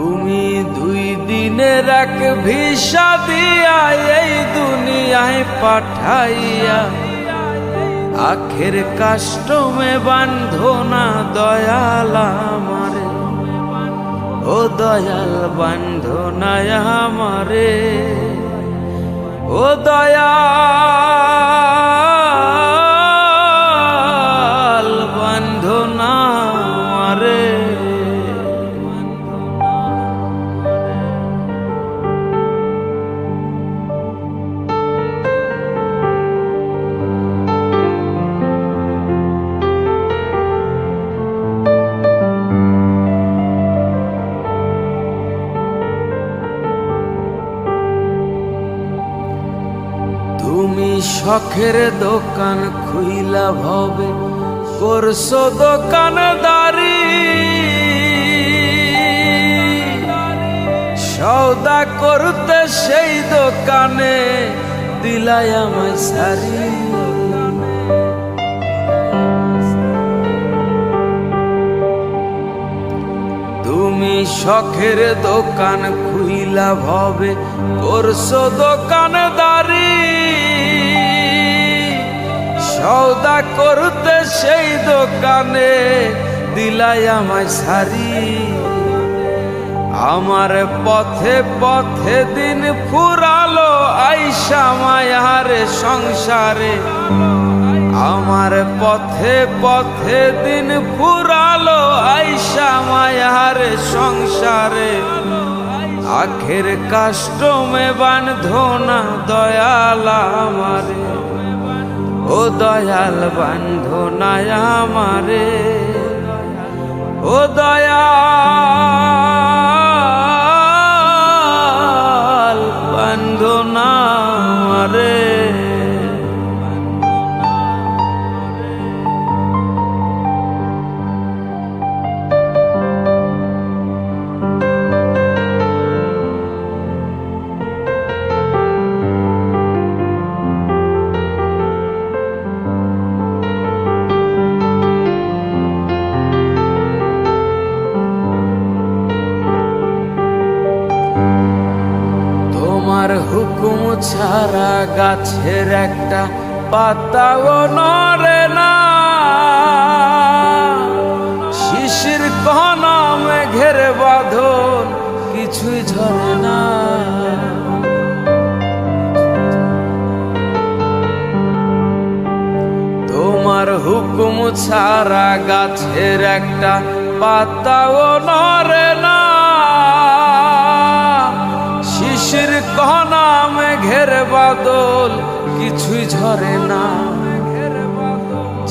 তুমি দুই দিনের এক ভিসা দিয়া এই দুনিয়ায় পাঠাইয়া। আখের কাষ্টমে বান্ধো না দয়াল আমারে। ও দয়াল বান্ধো না আমারে। তুমি শখের দোকান খুইলা ভবে, করছ দোকানদারি। সৌদা করতে সেই দোকানে দিলাই আমায় সারি। তুমি শখের দোকান খুইলা ভবে, করছ দোকানদারি। করতে সেই দোকানে দিলাই আমায় সারি আমার পথে পথে দিন ফুরালো আইসা মায়ারে সংসারে। আমার পথে পথে দিন ফুরালো আইসা মায়ারে সংসারে। আখের কাষ্টমে বান্ধো না দয়াল আমারে। ও দয়াল বান্ধ না আমারে ও দয়াল তোমার হুকুম ছাড়া গাছের একটা পাতাও নড়ে না। শিশির কহনা মেঘের বাঁধন কিছুই ঝরে না। তোমার হুকুম ছাড়া গাছের একটা পাতাও নড়ে বাদল, কিছুই ঝরে না।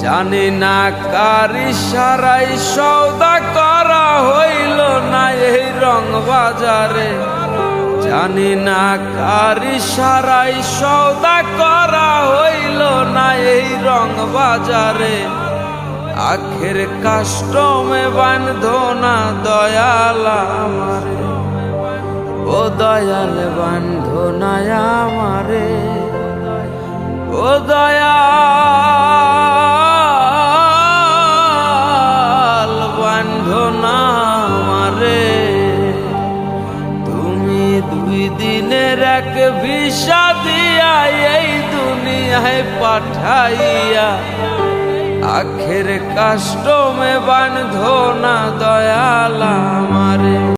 জানি না কার ইশারাই সৌদা করা হইল না এই রং বাজারে। জানি না কার ইশারাই সৌদা করা হইল না এই রং বাজারে। আখের কাষ্টমে বান্ধো না দয়াল আমারে। দয়াল বান্ধো না আমারে। ও দয়াল বান্ধো না আমারে তুমি দুই দিনের এক ভিসা দিয়া এই দুনিয়ায় পাঠাইয়া আখের কাষ্টমে বান্ধো না